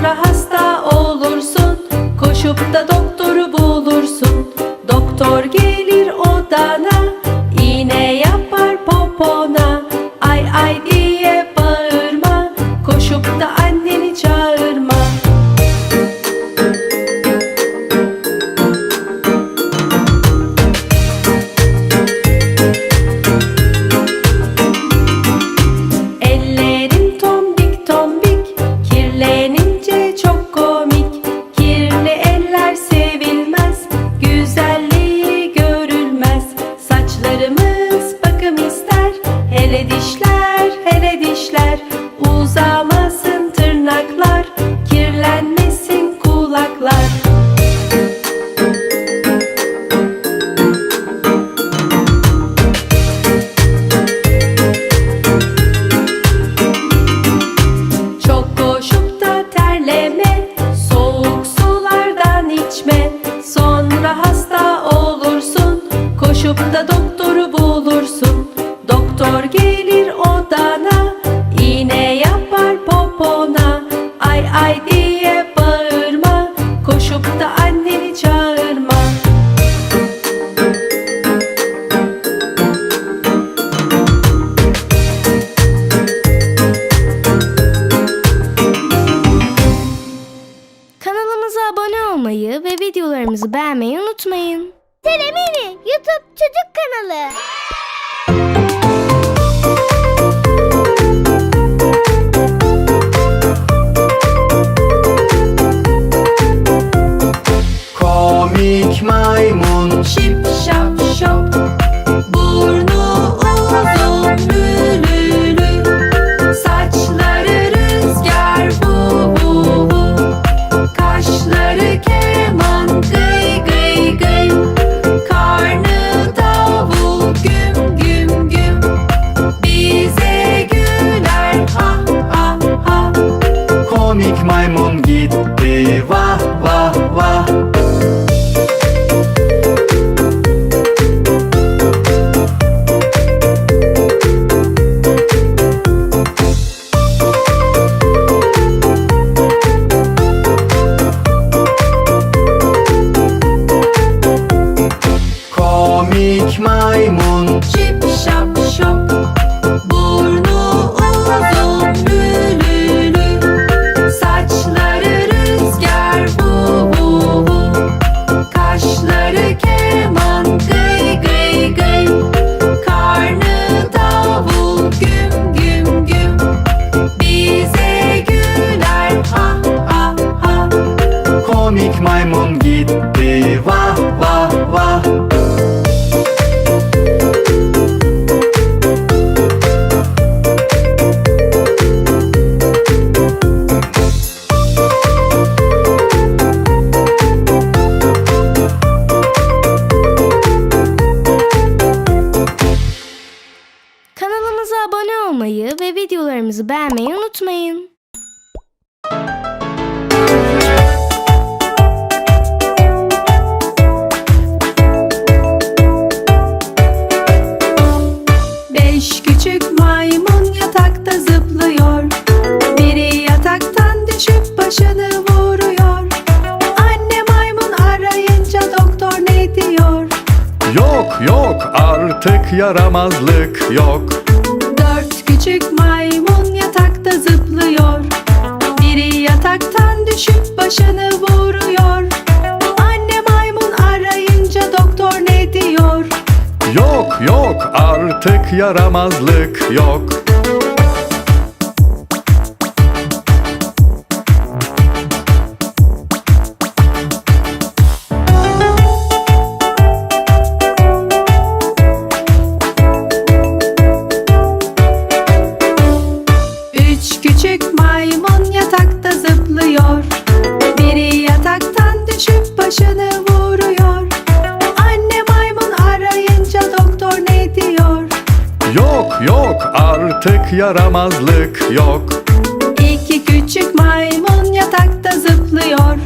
sonra hasta olursun Koşup da doktoru bulursun. Doktor gelir odana iğne yapar popona. Ay ay щоб до Telemini YouTube çocuk kanalı. Komik maymun çip Beş küçük maymun yatakta zıplıyor. Biri yataktan düşüp başını vuruyor. Anne maymun arayınca doktor ne diyor? Yok yok artık yaramazlık yok. artık yaramazlık yok. yaramazlık yok. İki küçük maymun yatakta zıplıyor.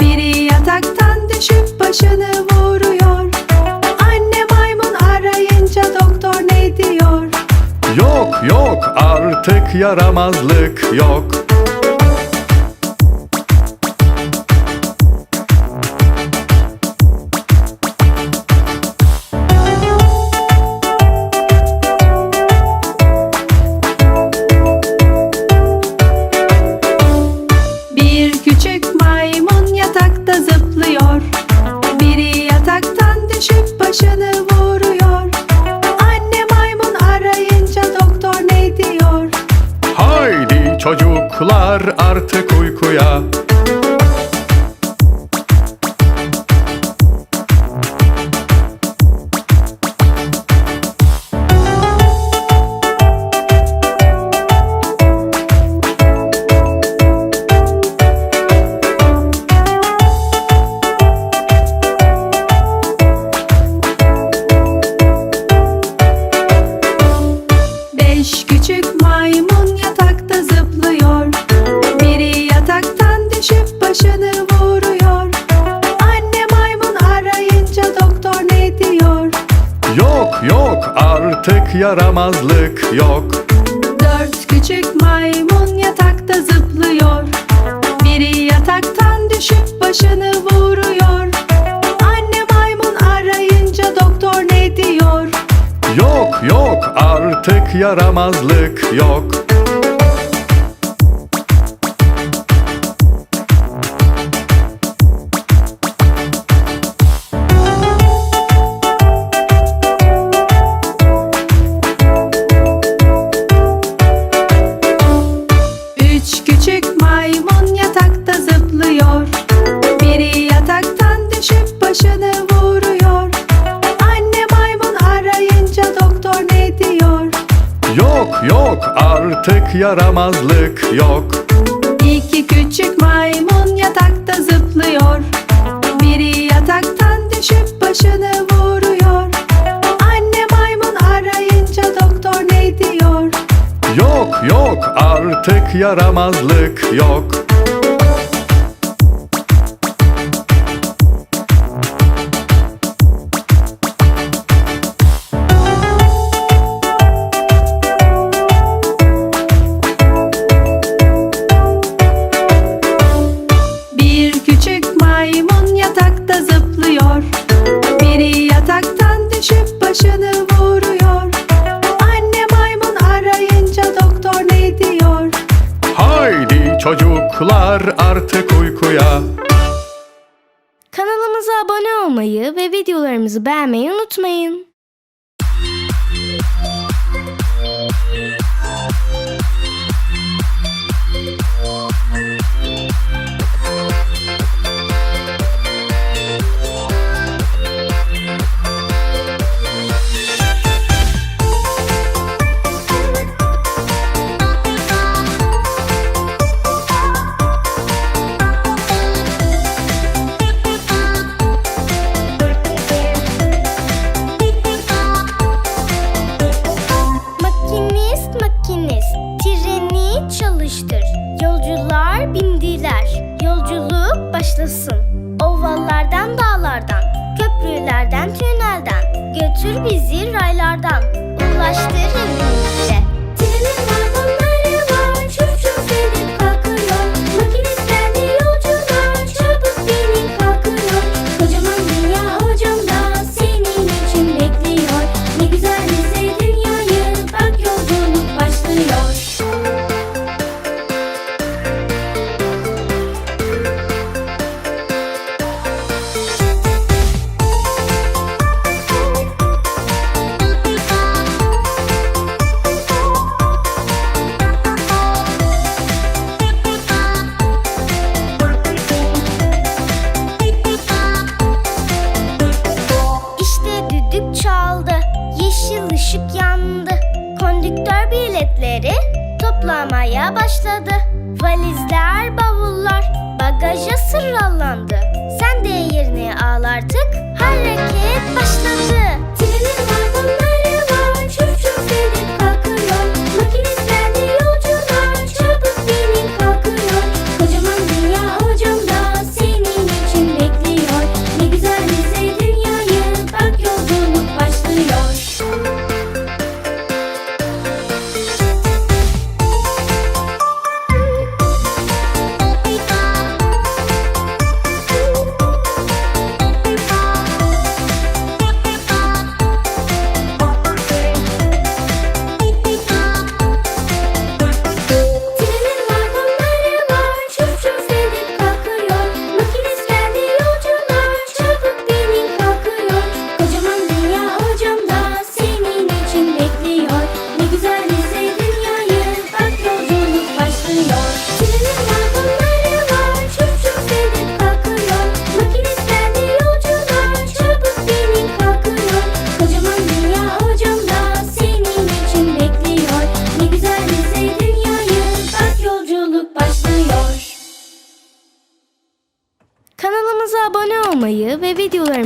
Biri yataktan düşüp başını vuruyor. Anne maymun arayınca doktor ne diyor? Yok yok artık yaramazlık yok. Yar artık uykuya. yaramazlık yok. Dört küçük maymun yatakta zıplıyor. Biri yataktan düşüp başını vuruyor. Anne maymun arayınca doktor ne diyor? Yok yok artık yaramazlık yok. artık yaramazlık yok. İki küçük maymun yatakta zıplıyor. Biri yataktan düşüp başını vuruyor. Anne maymun arayınca doktor ne diyor? Yok yok artık yaramazlık yok. Çocuklar artık uykuya Kanalımıza abone olmayı ve videolarımızı beğenmeyi unutmayın. yaşasın. Ovallardan, dağlardan, köprülerden, tünelden. Götür bizi raylardan. Ulaştırın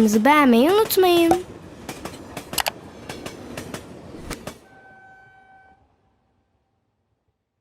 videomuzu beğenmeyi unutmayın.